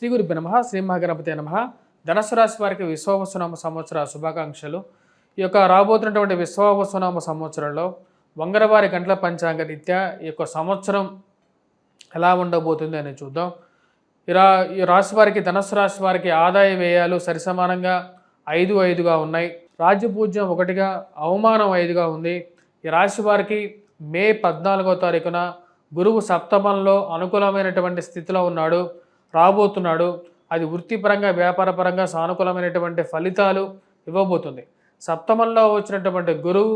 శ్రీ గురుభ్య నమ శ్రీ మహాగణపతి నమ. ధనసు రాశి వారికి విశ్వవసునామ సంవత్సర శుభాకాంక్షలు. ఈ యొక్క రాబోతున్నటువంటి విశ్వవసునామ సంవత్సరంలో వంగరవారి గంటల పంచాంగ రీత్యా ఈ యొక్క సంవత్సరం ఎలా ఉండబోతుంది అని చూద్దాం. రా ఈ రాశి వారికి ధనస్సు రాశి వారికి ఆదాయ వ్యయాలు సరిసమానంగా ఐదు ఐదుగా ఉన్నాయి. రాజ్యపూజ్యం ఒకటిగా అవమానం ఐదుగా ఉంది. ఈ రాశి వారికి మే పద్నాలుగో తారీఖున గురువు సప్తమంలో అనుకూలమైనటువంటి స్థితిలో ఉన్నాడు. రాబోతున్నాడు. అది వృత్తిపరంగా వ్యాపారపరంగా సానుకూలమైనటువంటి ఫలితాలు ఇవ్వబోతుంది. సప్తమంలో వచ్చినటువంటి గురువు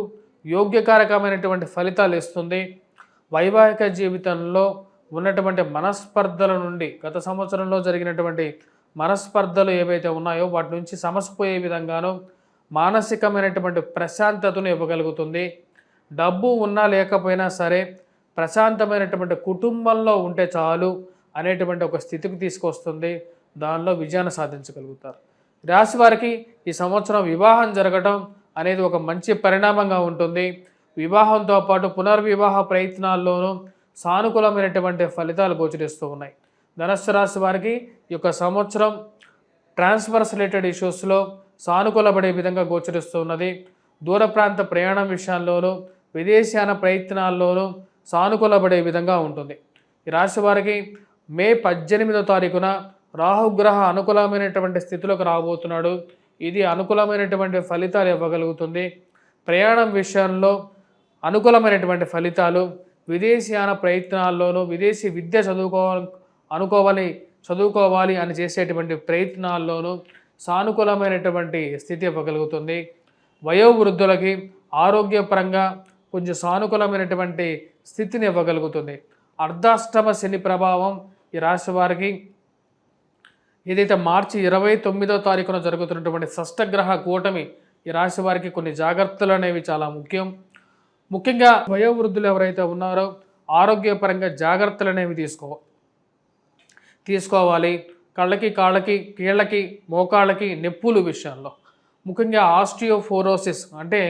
యోగ్యకారకమైనటువంటి ఫలితాలు ఇస్తుంది. వైవాహిక జీవితంలో ఉన్నటువంటి మనస్పర్ధల నుండి గత సంవత్సరంలో జరిగినటువంటి మనస్పర్ధలు ఏవైతే ఉన్నాయో వాటి నుంచి సమసిపోయే విధంగాను మానసికమైనటువంటి ప్రశాంతతను ఇవ్వగలుగుతుంది. డబ్బు ఉన్నా లేకపోయినా సరే ప్రశాంతమైనటువంటి కుటుంబంలో ఉంటే చాలు. అనేటువంటి ఒక స్థితికి తీసుకొస్తుంది. దానిలో విజయాన్ని సాధించగలుగుతారు. రాశి వారికి ఈ సంవత్సరం వివాహం జరగడం అనేది ఒక మంచి పరిణామంగా ఉంటుంది. వివాహంతో పాటు పునర్వివాహ ప్రయత్నాల్లోనూ సానుకూలమైనటువంటి ఫలితాలు గోచరిస్తూ ఉన్నాయి. ధనస్సు రాశి వారికి ఈ యొక్క సంవత్సరం ట్రాన్స్ఫర్స్ రిలేటెడ్ ఇష్యూస్లో సానుకూలపడే విధంగా గోచరిస్తూ ఉన్నది. దూర ప్రాంత ప్రయాణం విషయాల్లోనూ విదేశాన ప్రయత్నాల్లోనూ సానుకూలపడే విధంగా ఉంటుంది. ఈ రాశి వారికి మే పద్దెనిమిదో తారీఖున రాహుగ్రహ అనుకూలమైనటువంటి స్థితిలోకి రాబోతున్నాడు. ఇది అనుకూలమైనటువంటి ఫలితాలు ఇవ్వగలుగుతుంది. ప్రయాణం విషయంలో అనుకూలమైనటువంటి ఫలితాలు విదేశీయాన ప్రయత్నాల్లోనూ విదేశీ విద్య చదువుకోవాలి అనుకోవాలి చదువుకోవాలి అని చేసేటువంటి ప్రయత్నాల్లోనూ సానుకూలమైనటువంటి స్థితి ఇవ్వగలుగుతుంది. వయోవృద్ధులకి ఆరోగ్యపరంగా కొంచెం సానుకూలమైనటువంటి స్థితిని ఇవ్వగలుగుతుంది. అర్ధాష్టమ శని ప్రభావం ఈ రాశి వారికి ఏదైతే మార్చి ఇరవై తొమ్మిదో తారీఖున జరుగుతున్నటువంటి షష్టగ్రహ కూటమి ఈ రాశి వారికి కొన్ని జాగ్రత్తలు అనేవి చాలా ముఖ్యం. ముఖ్యంగా వయోవృద్ధులు ఎవరైతే ఉన్నారో ఆరోగ్యపరంగా జాగ్రత్తలు అనేవి తీసుకో తీసుకోవాలి. కళ్ళకి కాళ్ళకి కీళ్ళకి మోకాళ్ళకి నొప్పులు విషయంలో. ముఖ్యంగా ఆస్టియోఫోరోసిస్ అంటే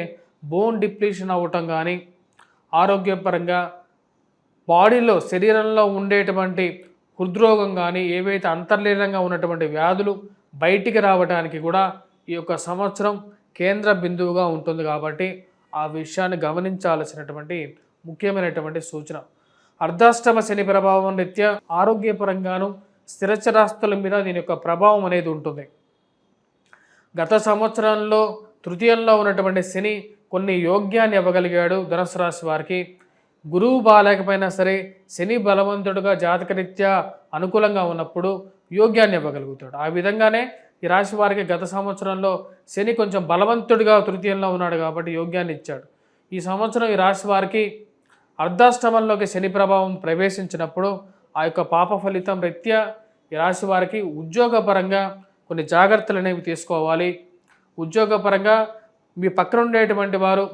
బోన్ డిప్లీషన్ అవ్వటం కానీ ఆరోగ్యపరంగా బాడీలో శరీరంలో ఉండేటువంటి హృద్రోగం కానీ ఏవైతే అంతర్లీనంగా ఉన్నటువంటి వ్యాధులు బయటికి రావడానికి కూడా ఈ యొక్క సంవత్సరం కేంద్ర బిందువుగా ఉంటుంది కాబట్టి ఆ విషయాన్ని గమనించాల్సినటువంటి ముఖ్యమైనటువంటి సూచన. అర్ధాష్టమ శని ప్రభావం రీత్యా ఆరోగ్యపరంగాను స్థిరచరాస్తుల మీద దీని యొక్క ప్రభావం అనేది ఉంటుంది. గత సంవత్సరంలో తృతీయంలో ఉన్నటువంటి శని కొన్ని యోగ్యాన్ని ఇవ్వగలిగాడు ధనుసు రాశి వారికి. గురువు బాగాలేకపోయినా సరే శని బలవంతుడుగా జాతకరీత్యా అనుకూలంగా ఉన్నప్పుడు యోగ్యాన్ని ఇవ్వగలుగుతాడు. ఆ విధంగానే ఈ రాశి వారికి గత సంవత్సరంలో శని కొంచెం బలవంతుడిగా తృతీయంలో ఉన్నాడు కాబట్టి యోగ్యాన్ని ఇచ్చాడు. ఈ సంవత్సరం ఈ రాశి వారికి అర్ధాష్టమంలోకి శని ప్రభావం ప్రవేశించినప్పుడు ఆ యొక్క పాప ఫలితం రీత్యా ఈ రాశి వారికి ఉద్యోగపరంగా కొన్ని జాగ్రత్తలు అనేవి తీసుకోవాలి. ఉద్యోగపరంగా మీ పక్కన ఉండేటువంటి వారు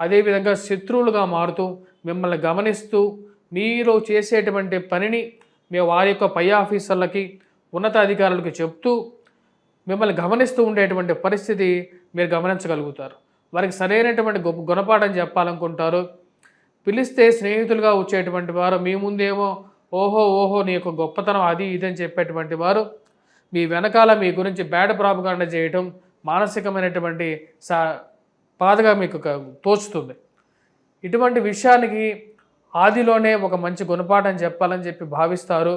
అదేవిధంగా శత్రువులుగా మారుతూ మిమ్మల్ని గమనిస్తూ మీరు చేసేటువంటి పనిని మీ వారి యొక్క పై ఆఫీసర్లకి ఉన్నతాధికారులకి చెప్తూ మిమ్మల్ని గమనిస్తూ ఉండేటువంటి పరిస్థితి మీరు గమనించగలుగుతారు. వారికి సరైనటువంటి గొప్ప గుణపాఠం చెప్పాలనుకుంటారు. పిలిస్తే స్నేహితులుగా వచ్చేటువంటి వారు మీ ముందేమో ఓహో ఓహో నీ యొక్క గొప్పతనం అది ఇది అని చెప్పేటువంటి వారు మీ వెనకాల మీ గురించి బ్యాడ్ ప్రాపగాండ చేయటం మానసికమైనటువంటి సా బాధగా మీకు తోచుతుంది. ఇటువంటి విషయానికి ఆదిలోనే ఒక మంచి గుణపాఠం చెప్పాలని చెప్పి భావిస్తారు.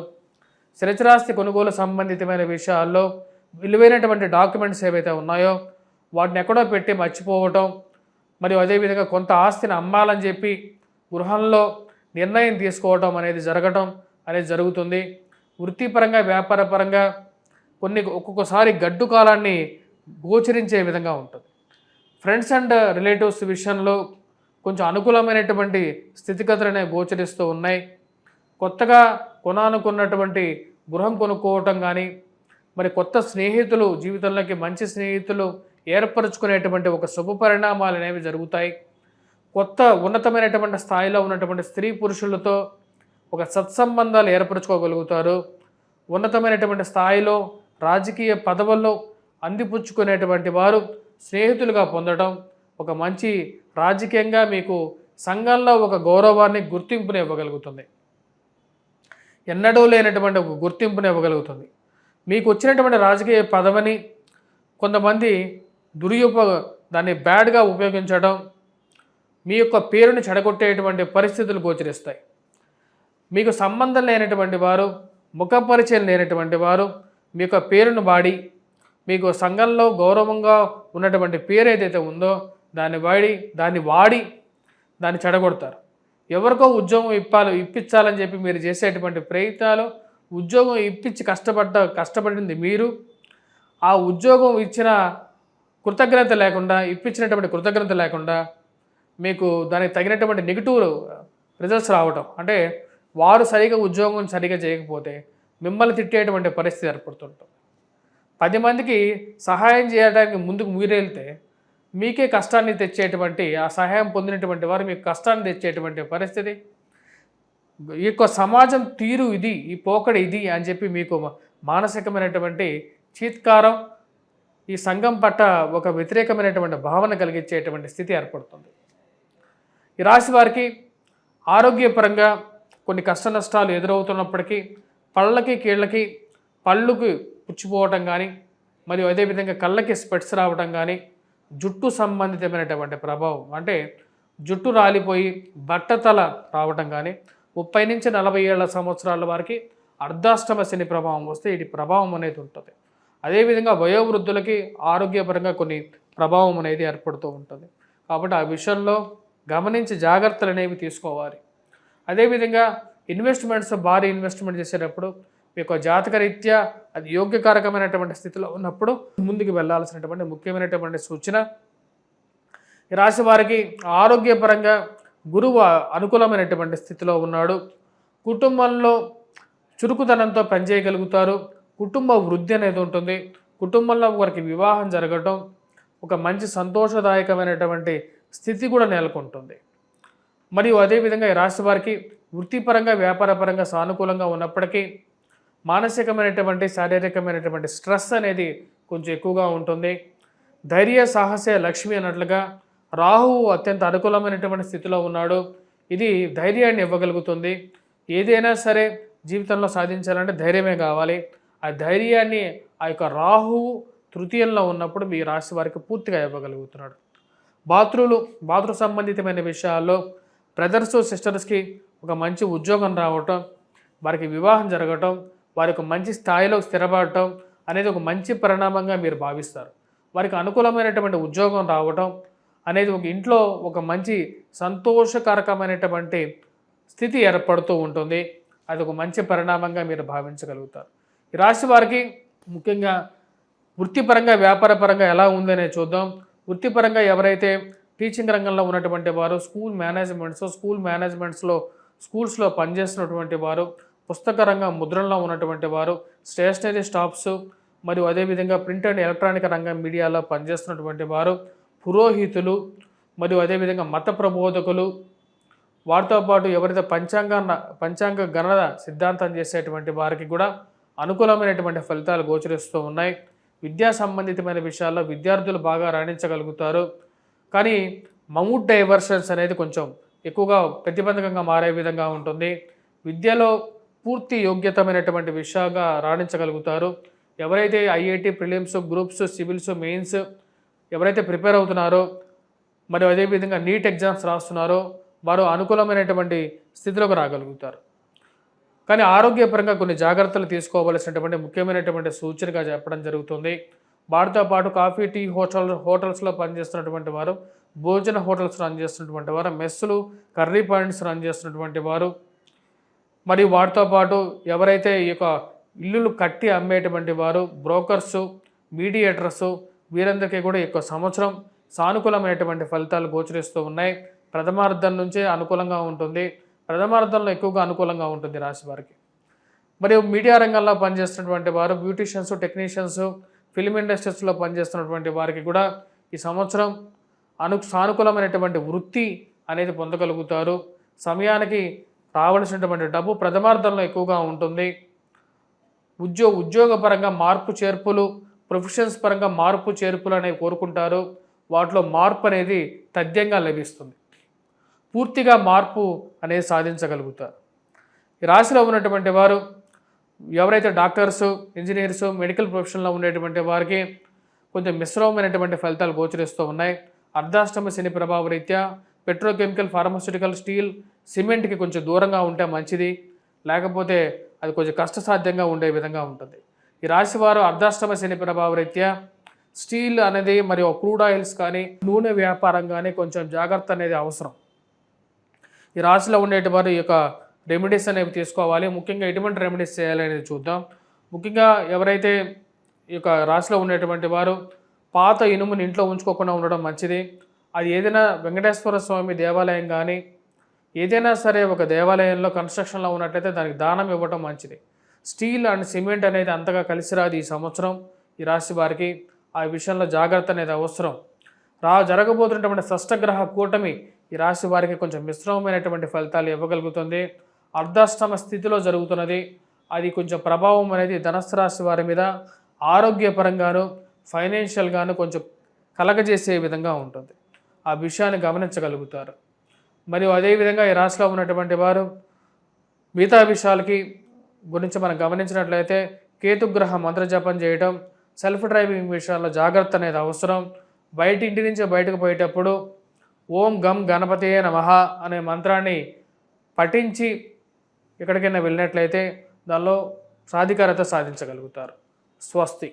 స్థిరచరాస్తి కొనుగోలు సంబంధితమైన విషయాల్లో విలువైనటువంటి డాక్యుమెంట్స్ ఏవైతే ఉన్నాయో వాటిని ఎక్కడో పెట్టి మర్చిపోవటం మరియు అదేవిధంగా కొంత ఆస్తిని అమ్మాలని చెప్పి గృహంలో నిర్ణయం తీసుకోవటం అనేది జరగటం అనేది జరుగుతుంది. వృత్తిపరంగా వ్యాపారపరంగా కొన్ని ఒక్కొక్కసారి గడ్డు కాలాన్ని గోచరించే విధంగా ఉంటుంది. ఫ్రెండ్స్ అండ్ రిలేటివ్స్ విషయంలో కొంచెం అనుకూలమైనటువంటి స్థితిగతులనే గోచరిస్తూ ఉన్నాయి. కొత్తగా కొనాలనుకున్నటువంటి గృహం కొనుక్కోవటం కానీ మరి కొత్త స్నేహితులు జీవితంలోకి మంచి స్నేహితులు ఏర్పరచుకునేటువంటి ఒక శుభ పరిణామాలు అనేవి జరుగుతాయి. కొత్త ఉన్నతమైనటువంటి స్థాయిలో ఉన్నటువంటి స్త్రీ పురుషులతో ఒక సత్సంబంధాలు ఏర్పరచుకోగలుగుతారు. ఉన్నతమైనటువంటి స్థాయిలో రాజకీయ పదవుల్లో అందిపుచ్చుకునేటువంటి వారు స్నేహితులుగా పొందడం ఒక మంచి రాజకీయంగా మీకు సంఘంలో ఒక గౌరవాన్ని గుర్తింపుని ఇవ్వగలుగుతుంది ఎన్నడూ లేనటువంటి ఒక గుర్తింపుని ఇవ్వగలుగుతుంది మీకు వచ్చినటువంటి రాజకీయ పదవిని కొంతమంది దుర్యోప దాన్ని బ్యాడ్గా ఉపయోగించడం మీ యొక్క పేరుని చెడగొట్టేటువంటి పరిస్థితులు గోచరిస్తాయి. మీకు సంబంధం లేనటువంటి వారు ముఖపరిచయం లేనటువంటి వారు మీ యొక్క పేరును వాడి మీకు సంఘంలో గౌరవంగా ఉన్నటువంటి పేరు ఏదైతే ఉందో దాన్ని వాడి దాన్ని వాడి దాన్ని చెడగొడతారు. ఎవరికో ఉద్యోగం ఇప్పాలి ఇప్పించాలని చెప్పి మీరు చేసేటువంటి ప్రయత్నాలు ఉద్యోగం ఇప్పించి కష్టపడ్డ కష్టపడింది మీరు. ఆ ఉద్యోగం ఇచ్చిన కృతజ్ఞత లేకుండా ఇప్పించినటువంటి కృతజ్ఞత లేకుండా మీకు దానికి తగినటువంటి నెగిటివ్ రిజల్ట్స్ రావటం. అంటే వారు సరిగా ఉద్యోగం సరిగా చేయకపోతే మిమ్మల్ని తిట్టేటువంటి పరిస్థితి ఏర్పడుతుంటాం పది మందికి సహాయం చేయడానికి ముందుకు మీరెళ్తే మీకే కష్టాన్ని తెచ్చేటువంటి ఆ సహాయం పొందినటువంటి వారు మీకు కష్టాన్ని తెచ్చేటువంటి పరిస్థితి. ఈ యొక్క సమాజం తీరు ఇది ఈ పోకడ ఇది అని చెప్పి మీకు మానసికమైనటువంటి చీత్కారం ఈ సంఘం పట్ల ఒక వ్యతిరేకమైనటువంటి భావన కలిగించేటువంటి స్థితి ఏర్పడుతుంది. ఈ రాశి వారికి ఆరోగ్యపరంగా కొన్ని కష్ట నష్టాలు ఎదురవుతున్నప్పటికీ పళ్ళకి కీళ్ళకి పళ్ళుకి పుచ్చిపోవటం కానీ మరియు అదేవిధంగా కళ్ళకి స్పెట్స్ రావటం కానీ జుట్టు సంబంధితమైనటువంటి ప్రభావం. అంటే జుట్టు రాలిపోయి బట్టతల రావటం కానీ ముప్పై నుంచి నలభై ఏళ్ళ సంవత్సరాల వారికి అర్ధాష్టమ శని ప్రభావం వస్తే ఇది ప్రభావం అనేది ఉంటుంది. అదేవిధంగా వయోవృద్ధులకి ఆరోగ్యపరంగా కొన్ని ప్రభావం అనేది ఏర్పడుతూ ఉంటుంది. కాబట్టి ఆ విషయంలో గమనించి జాగ్రత్తలు అనేవి తీసుకోవాలి. అదేవిధంగా ఇన్వెస్ట్మెంట్స్ భారీ ఇన్వెస్ట్మెంట్ చేసేటప్పుడు మీకు జాతకరీత్యా అది యోగ్యకారకమైనటువంటి స్థితిలో ఉన్నప్పుడు ముందుకు వెళ్ళాల్సినటువంటి ముఖ్యమైనటువంటి సూచన. ఈ రాశి వారికి ఆరోగ్యపరంగా గురువు అనుకూలమైనటువంటి స్థితిలో ఉన్నాడు. కుటుంబంలో చురుకుదనంతో పనిచేయగలుగుతారు. కుటుంబ వృద్ధి అనేది ఉంటుంది. కుటుంబంలో ఒకరికి వివాహం జరగటం ఒక మంచి సంతోషదాయకమైనటువంటి స్థితి కూడా నెలకొంటుంది. మరియు అదేవిధంగా ఈ రాశి వారికి వృత్తిపరంగా వ్యాపారపరంగా సానుకూలంగా ఉన్నప్పటికీ మానసికమైనటువంటి శారీరకమైనటువంటి స్ట్రెస్ అనేది కొంచెం ఎక్కువగా ఉంటుంది. ధైర్య సాహసే లక్ష్మి అన్నట్లుగా రాహువు అత్యంత అనుకూలమైనటువంటి స్థితిలో ఉన్నాడు. ఇది ధైర్యాన్ని ఇవ్వగలుగుతుంది. ఏదైనా సరే జీవితంలో సాధించాలంటే ధైర్యమే కావాలి. ఆ ధైర్యాన్ని ఆ యొక్క రాహువు తృతీయంలో ఉన్నప్పుడు మీ రాశి వారికి పూర్తిగా ఇవ్వగలుగుతున్నాడు. బాత్రూలు బాత్రూ సంబంధితమైన విషయాల్లో బ్రదర్స్ సిస్టర్స్కి ఒక మంచి ఉద్యోగం రావటం వారికి వివాహం జరగటం వారికి మంచి స్థాయిలో స్థిరపడటం అనేది ఒక మంచి పరిణామంగా మీరు భావిస్తారు. వారికి అనుకూలమైనటువంటి ఉద్యోగం రావటం అనేది ఒక ఇంట్లో ఒక మంచి సంతోషకరకమైనటువంటి స్థితి ఏర్పడుతూ ఉంటుంది. అది ఒక మంచి పరిణామంగా మీరు భావించగలుగుతారు. ఈ రాశి వారికి ముఖ్యంగా వృత్తిపరంగా వ్యాపారపరంగా ఎలా ఉందనే చూద్దాం. వృత్తిపరంగా ఎవరైతే టీచింగ్ రంగంలో ఉన్నటువంటి వారు స్కూల్ మేనేజ్మెంట్స్ స్కూల్ మేనేజ్మెంట్స్లో స్కూల్స్లో పనిచేస్తున్నటువంటి వారు పుస్తక రంగం ముద్రణలో ఉన్నటువంటి వారు స్టేషనరీ స్టాప్స్ మరియు అదేవిధంగా ప్రింట్ అండ్ ఎలక్ట్రానిక్ రంగం మీడియాలో పనిచేస్తున్నటువంటి వారు పురోహితులు మరియు అదేవిధంగా మత ప్రబోధకులు వారితో పాటు ఎవరైతే పంచాంగ పంచాంగ గణన సిద్ధాంతం చేసేటువంటి వారికి కూడా అనుకూలమైనటువంటి ఫలితాలు గోచరిస్తూ ఉన్నాయి. విద్యా సంబంధితమైన విషయాల్లో విద్యార్థులు బాగా రాణించగలుగుతారు. కానీ మౌట్ డైవర్షన్స్ అనేది కొంచెం ఎక్కువగా ప్రతిబంధకంగా మారే విధంగా ఉంటుంది. విద్యలో పూర్తి యోగ్యతమైనటువంటి విషయంగా రాణించగలుగుతారు. ఎవరైతే IIT prelims groups civils mains ఎవరైతే ప్రిపేర్ అవుతున్నారో మరి అదేవిధంగా నీట్ ఎగ్జామ్స్ రాస్తున్నారో వారు అనుకూలమైనటువంటి స్థితిలోకి రాగలుగుతారు. కానీ ఆరోగ్యపరంగా కొన్ని జాగ్రత్తలు తీసుకోవలసినటువంటి ముఖ్యమైనటువంటి సూచనగా చెప్పడం జరుగుతుంది. వారితో పాటు కాఫీ టీ హోటల్ హోటల్స్లో పనిచేస్తున్నటువంటి వారు భోజన హోటల్స్ రన్ చేస్తున్నటువంటి వారు మెస్సులు కర్రీ పాయింట్స్ రన్ చేస్తున్నటువంటి వారు మరియు వాటితో పాటు ఎవరైతే ఈ యొక్క ఇల్లులు కట్టి అమ్మేటువంటి వారు బ్రోకర్సు మీడియేటర్సు వీరందరికీ కూడా ఈ సంవత్సరం సానుకూలమైనటువంటి ఫలితాలు గోచరిస్తూ ఉన్నాయి. ప్రథమార్థం నుంచే అనుకూలంగా ఉంటుంది. ప్రథమార్థంలో ఎక్కువగా అనుకూలంగా ఉంటుంది రాశి వారికి. మరియు మీడియా రంగంలో పనిచేస్తున్నటువంటి వారు బ్యూటీషియన్స్ టెక్నీషియన్స్ ఫిల్మ్ ఇండస్ట్రీస్లో పనిచేస్తున్నటువంటి వారికి కూడా ఈ సంవత్సరం అను సానుకూలమైనటువంటి వృత్తి అనేది పొందగలుగుతారు. సమయానికి రావలసినటువంటి డబ్బు ప్రథమార్థంలో ఎక్కువగా ఉంటుంది. ఉద్యోగ ఉద్యోగపరంగా మార్పు చేర్పులు ప్రొఫెషన్స్ పరంగా మార్పు చేర్పులు అనేవి కోరుకుంటారు. వాటిలో మార్పు అనేది తథ్యంగా లభిస్తుంది. పూర్తిగా మార్పు అనేది సాధించగలుగుతారు. ఈ రాశిలో ఉన్నటువంటి వారు ఎవరైతే డాక్టర్స్ ఇంజనీర్స్ మెడికల్ ప్రొఫెషన్లో ఉండేటువంటి వారికి కొంచెం మిశ్రమమైనటువంటి ఫలితాలు గోచరిస్తూ ఉన్నాయి. అర్ధాష్టమ శని ప్రభావ రీత్యా పెట్రోకెమికల్ ఫార్మాస్యూటికల్ స్టీల్ సిమెంట్కి కొంచెం దూరంగా ఉంటే మంచిది లేకపోతే అది కొంచెం కష్టసాధ్యంగా ఉండే విధంగా ఉంటుంది. ఈ రాశి వారు అర్ధాష్టమ శని ప్రభావ రీత్యా స్టీల్ అనేది మరియు క్రూడ్ ఆయిల్స్ కానీ నూనె వ్యాపారం కానీ కొంచెం జాగ్రత్త అనేది అవసరం. ఈ రాశిలో ఉండేటి వారు ఈ యొక్క రెమెడీస్ అనేవి తీసుకోవాలి. ముఖ్యంగా ఎటువంటి రెమెడీస్ చేయాలి అనేది చూద్దాం. ముఖ్యంగా ఎవరైతే ఈ యొక్క రాశిలో ఉండేటువంటి వారు పాత ఇనుముని ఇంట్లో ఉంచుకోకుండా ఉండడం మంచిది. అది ఏదైనా వెంకటేశ్వర స్వామి దేవాలయం కానీ ఏదైనా సరే ఒక దేవాలయంలో కన్స్ట్రక్షన్లో ఉన్నట్లయితే దానికి దానం ఇవ్వటం మంచిది. స్టీల్ అండ్ సిమెంట్ అనేది అంతగా కలిసి రాదు ఈ సంవత్సరం ఈ రాశి వారికి. ఆ విషయంలో జాగ్రత్త అనేది అవసరం. రా జరగబోతున్నటువంటి షష్టగ్రహ కూటమి ఈ రాశి వారికి కొంచెం మిశ్రమమైనటువంటి ఫలితాలు ఇవ్వగలుగుతుంది. అర్ధాష్టమ స్థితిలో జరుగుతున్నది. అది కొంచెం ప్రభావం అనేది ధనస్సు రాశి వారి మీద ఆరోగ్యపరంగాను ఫైనాన్షియల్గాను కొంచెం కలగజేసే విధంగా ఉంటుంది. ఆ విషయాన్ని గమనించగలుగుతారు. మరియు అదేవిధంగా ఈ రాశిలో ఉన్నటువంటి వారు మిగతా విషయాలకి గురించి మనం గమనించినట్లయితే కేతుగ్రహ మంత్రజపం చేయటం సెల్ఫ్ డ్రైవింగ్ విషయాల్లో జాగ్రత్త అనేది అవసరం. బయట ఇంటి నుంచి బయటకు పోయేటప్పుడు ఓం గం గణపతే నమః అనే మంత్రాన్ని పఠించి ఎక్కడికైనా వెళ్ళినట్లయితే దానిలో సాధికారత సాధించగలుగుతారు. స్వస్తి.